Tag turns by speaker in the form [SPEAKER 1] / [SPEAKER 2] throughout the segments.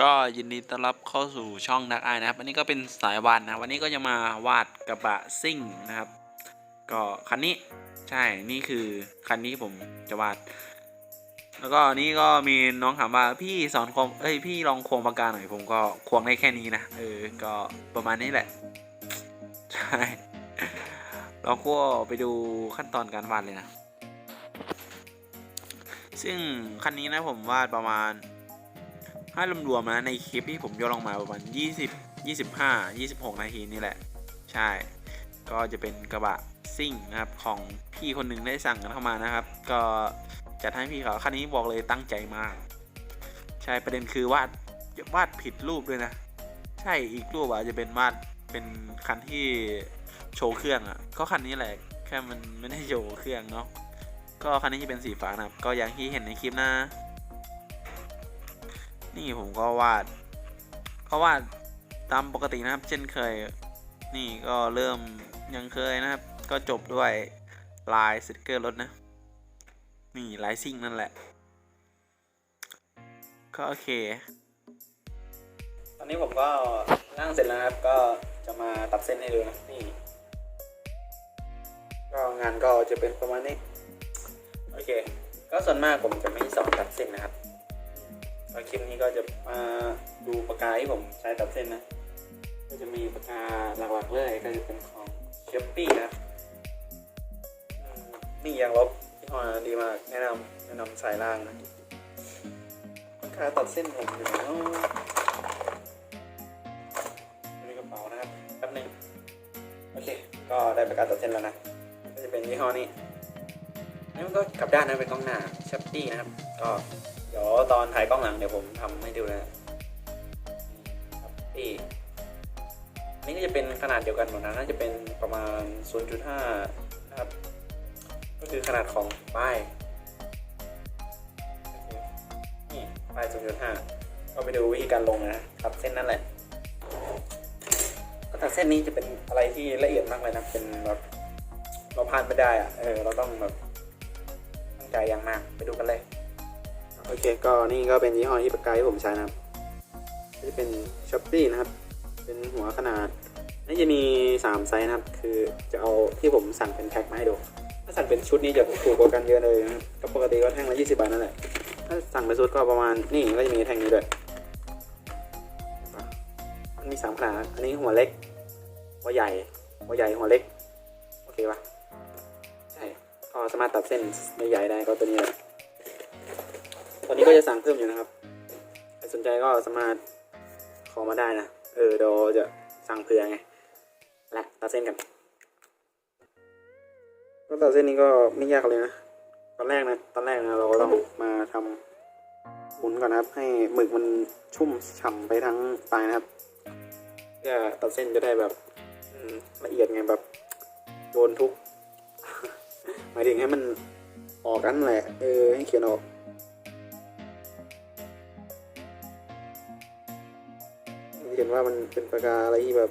[SPEAKER 1] ก็ยินดีต้อนรับเข้าสู่ช่องนักอายนะครับอันนี้ก็เป็นสายวาดนะวันนี้ก็จะมาวาดกระบะซิ่งนะครับ ก็คันนี้ใช่นี่คือคันนี้ผมจะวาด แล้วก็นนี้ก็มีน้องถามว่าพี่สอนควงเอ้ยพี่ลองควงปากกาหน่อยผมก็ควงได้แค่นี้นะเออก็ประมาณนี้แหละใช่เราก็ไปดูขั้นตอนการวาดเลยนะ ซึ่งคันนี้นะผมวาดประมาณ ถ้ารวมๆนะในคลิปที่ผมย่อลงมาประมาณ 20 25 26 นาทีนี่แหละ ใช่ ก็จะเป็นกระบะซิ่งนะครับของพี่คนหนึ่งได้สั่งกันเข้ามานะครับ ก็จัดให้พี่เขาคันนี้บอกเลยตั้งใจมาก ใช่ประเด็นคือวาดวาดผิดรูปด้วยนะ ใช่อีกรูปอะจะเป็นวาดเป็นคันที่โชว์เครื่องอะก็คันนี้แหละแค่มันไม่ได้โชว์เครื่องเนาะก็คันนี้จะเป็นสีฟ้านะครับก็อย่างที่เห็นในคลิปนะ นี่ผมก็วาดก็วาดตามปกตินะครับ เช่นเคย นี่ก็เริ่มยังเคยนะครับ ก็จบด้วยลายสติกเกอร์รถนะ นี่ลายซิ่งนั่นแหละ ก็โอเค ตอนนี้ผมก็นั่งเสร็จแล้วครับ ก็จะมาตัดเส้นให้ดูนะ นี่ก็งานก็จะเป็นประมาณนี้ โอเค ก็ส่วนมากผมจะไม่สอนตัดเส้นนะครับ แล้วคลิปนี้ก็จะมาดูปากกาที่ผมใช้ตัดเส้นนะ ก็จะมีปากกาหลักๆเลยก็จะเป็นของเชฟปี้นะนี่ยางลบที่ห้อดีมากแนะนำแนะนำสายล่างนะปากกาตัดเส้นผมอยู่ไหนนาะอยู่กระเป๋านะครับแป๊บหนึงโอเค ก็ได้ปากกาตัดเส้นแล้วนะ ก็จะเป็นยี่ห้อนี้นี่มันก็กลับด้านนะเป็นกล้องหน้าเชฟปี้นะครับก็ ดี๋ยวตอนถ่ายกล้องหลังเดี๋ยวผมทำให้ดูนะครับนี่นี่ก็จะเป็นขนาดเดียวกันหมดนะน่าจะเป็นประมาณ 0.5 นะครับ ก็คือขนาดของป้ายนี่ป้าย 0.5ก็ไปดูวิธีการลงนะตัดเส้นนั่นแหละก็ตัดเส้นนี้จะเป็นอะไรที่ละเอียดมากเลยนะเป็นแบบเราพลาดไม่ได้อะเออเราต้องแบบตั้งใจอย่างมากไปดูกันเลย โอเคก็นี่ก็เป็นยี่ห้อที่ปากกาที่ผมใช้นะครับจะเป็นช้อปปี้นะครับ เป็นหัวขนาดน่าจะมี 3 ไซส์นะครับ คือจะเอาที่ผมสั่งเป็นแพ็คมาให้ดู ถ้าสั่งเป็นชุดนี้จะถูกกว่ากันเยอะเลยนะครับก็ปกติก็แท่งละ20 บาทนั่นแหละ ถ้าสั่งเป็นชุดก็ประมาณนี่ก็จะมีแท่งนี้ด้วย มันมี3ขนาด อันนี้หัวเล็ก หัวใหญ่ หัวใหญ่ หัวเล็ก โอเคปะใช่ ก็สามารถตัดเส้นใหญ่ๆได้ก็ตัวนี้เลย ตอนนี้ก็จะสั่งเพิ่มอยู่นะครับ ใครสนใจก็สามารถขอมาได้นะ เออเดี๋ยวจะสั่งเผื่อไง และตัดเส้นกัน ก็ตัดเส้นนี้ก็ไม่ยากเลยนะ ตอนแรกนะ ตอนแรกนะเราก็ต้องมาทำหมุนก่อนนะครับ ให้หมึกมันชุ่มฉ่ำไปทั้งปลายนะครับเพื่อตัดเส้นจะได้แบบละเอียดไงแบบโดนทุก หมายถึงให้มันออกกันแหละ เออให้เขียนออก ห็นว่ามันเป็นปากกาอะไรที่แบบ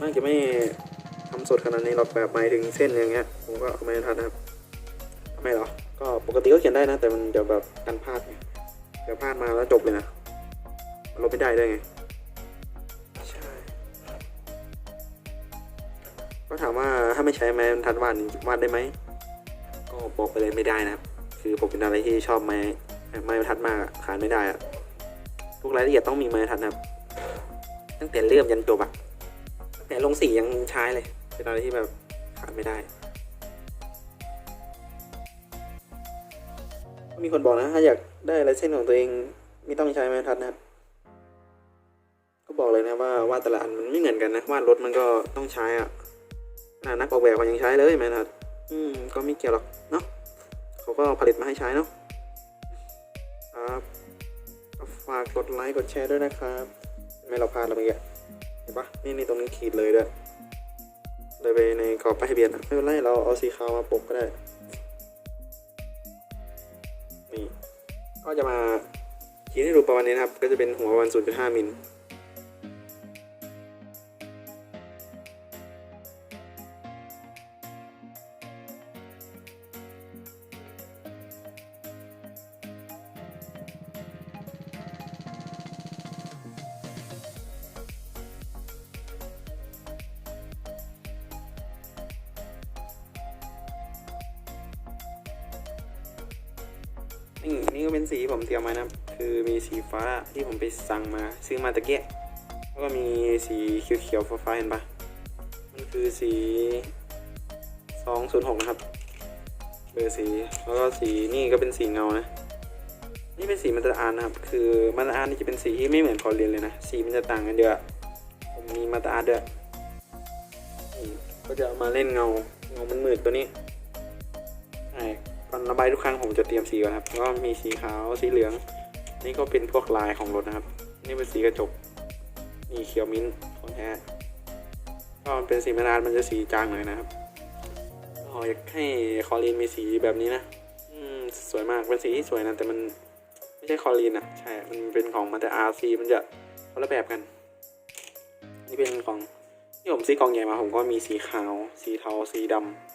[SPEAKER 1] น่าจะไม่ทำสดขนาดนี้หรอกแบบหมายถึงเส้นอย่างเงี้ยผมก็ไม่ทันนะครับทำไมหรอก็ปกติก็เขียนได้นะ แต่มันเดี๋ยวแบบกันพลาดไงเดี๋ยวพลาดมาแล้วจบเลยนะลบไม่ได้ได้วยไงใช่ก็ถามว่าถ้าไม่ใช้ไม้บรรทัดวาดนี่วาดได้ไหมก็บอกไปเลยไม่ได้นะครับคือผมเป็นอะไรที่ชอบไม้ ไม้บรรทัดมากขาดไม่ได้อะทุกรายละเอียดต้องมีไม้บรรทัดนะครับ ตั้งแต่เริ่มยันจบอะตั้งแต่ลงสียังใช้เลย เป็นอะไรที่แบบขาดไม่ได้มีคนบอกนะถ้าอยากได้ลายเส้นของตัวเองไม่ต้องใช้ไม้บรรทัดนะครับ ก็บอกเลยนะว่าวาดแต่ละอันมันไม่เหมือนกันนะวาดรถมันก็ต้องใช้อะนานักออกแบบเขายังใช้เลยไม้ทัด อืมก็ไม่เกี่ยวหรอกเนาะเขาก็ผลิตมาให้ใช้เนาะ ครับฝากกดไลค์กดแชร์ด้วยนะครับ ไม่เราพลาดเราเมื่อกี้เห็นปะนี่นี่ตรงนี้ขีดเลยด้วยเลยไปในกรอบป้ายทะเบียนอะไม่เป็นไรเราเอาสีขาวมาปกก็ได้นี่ก็จะมาขีดให้ดูประมาณนี้นะครับ ก็จะเป็นหัวประมาณ0.5มิล
[SPEAKER 2] นี่นี่ก็เป็นสีผมเตรียมมานะครับ คือมีสีฟ้าที่ผมไปสั่งมาซื้อมาตะเกียแล้วก็มีสีเขียวๆฟ้าๆเห็นปะมันคือสี 206 นะครับเบอร์สีแล้วก็สีนี่ก็เป็นสีเงานะ นี่เป็นสีมาตรฐานนะครับ คือมาตรฐานนี่จะเป็นสีที่ไม่เหมือนคอเรียนเลยนะ สีมันจะต่างกันเยอะผมมีมาตรฐานด้วยนี่ก็จะมาเล่นเงาเงามันมืดตัวนี้ใช่ก่อ ระบายทุกครั้งผมจะเตรียมสีก่อนครับ ก็มีสีขาวสีเหลือง นี่ก็เป็นพวกลายของรถนะครับ นี่เป็นสีกระจกนี่เขียวมิ้นท์ของแท้ก็มันเป็นสีมาตรฐานมันจะสีจางหน่อยนะครับอ๋ออยากให้คอรีนมีสีแบบนี้นะอืมสวยมากเป็นสีที่สวยนะแต่มันไม่ใช่คอรีนอะใช่ มันเป็นของมันจะ RC มันจะคนละแบบกัน นี่เป็นของที่ผมซื้อกล่องใหญ่มาผมก็มีสีขาว สีเทาสีดำ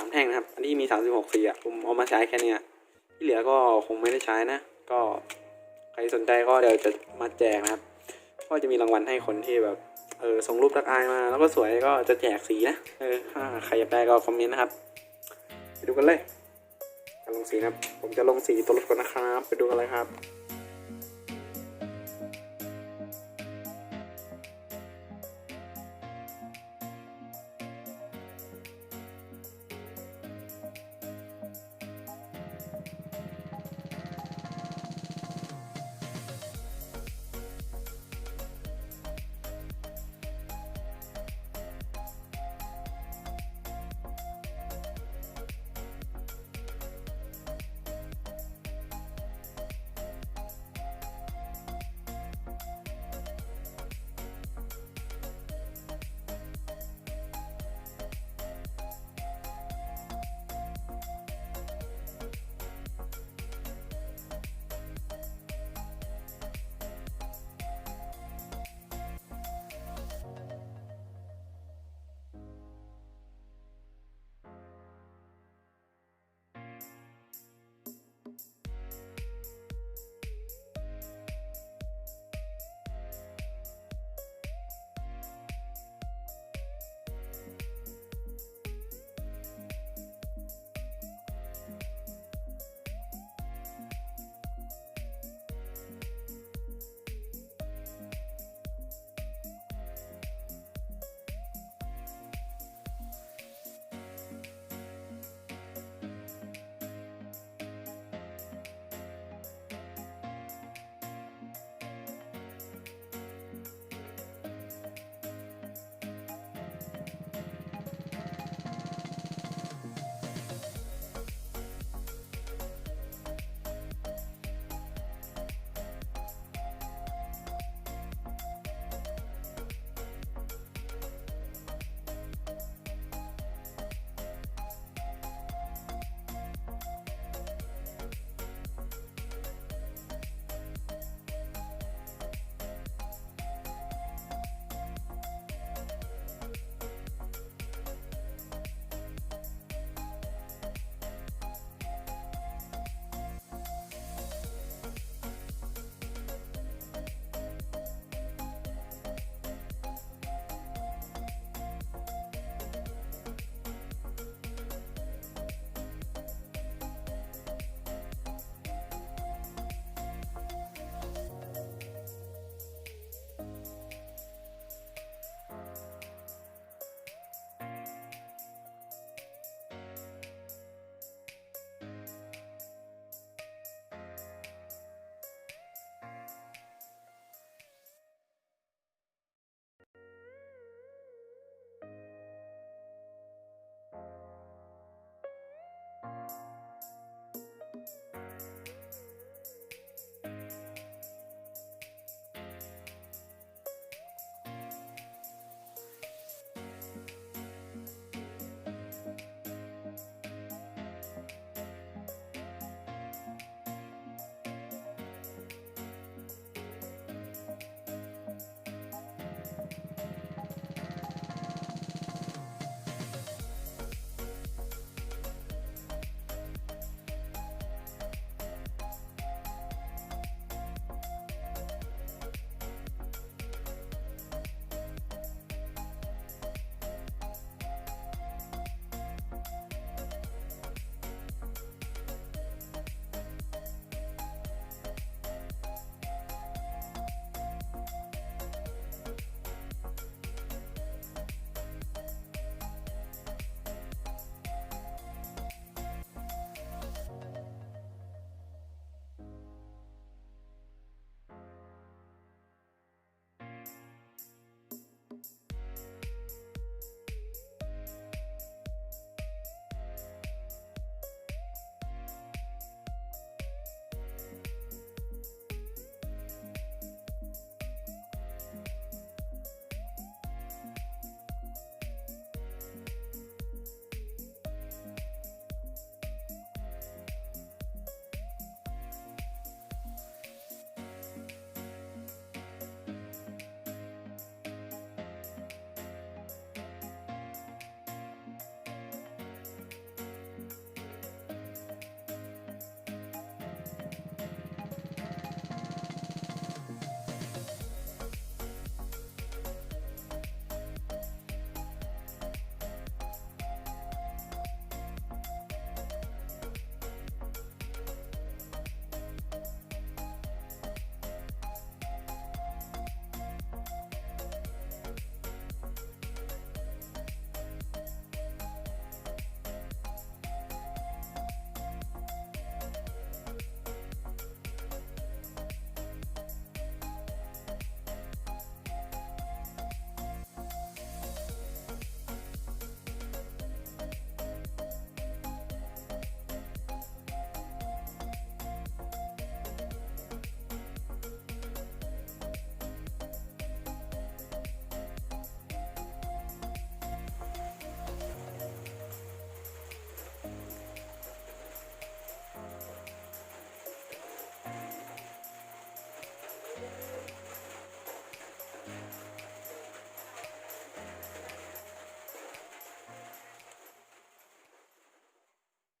[SPEAKER 2] สามแท่งนะครับ อันนี้มี36สีอะผมเอามาใช้แค่นี้ที่เหลือก็คงไม่ได้ใช้นะ ก็ใครสนใจก็เดี๋ยวจะมาแจกนะครับ ก็จะมีรางวัลให้คนที่แบบเออส่งรูปทักอายมา แล้วก็สวยก็จะแจกสีนะ เออใครอยากได้ก็คอมเมนต์นะครับ ไปดูกันเลยการลงสีนะครับ ผมจะลงสีตัวรถก่อนนะครับ ไปดูกันเลยครับ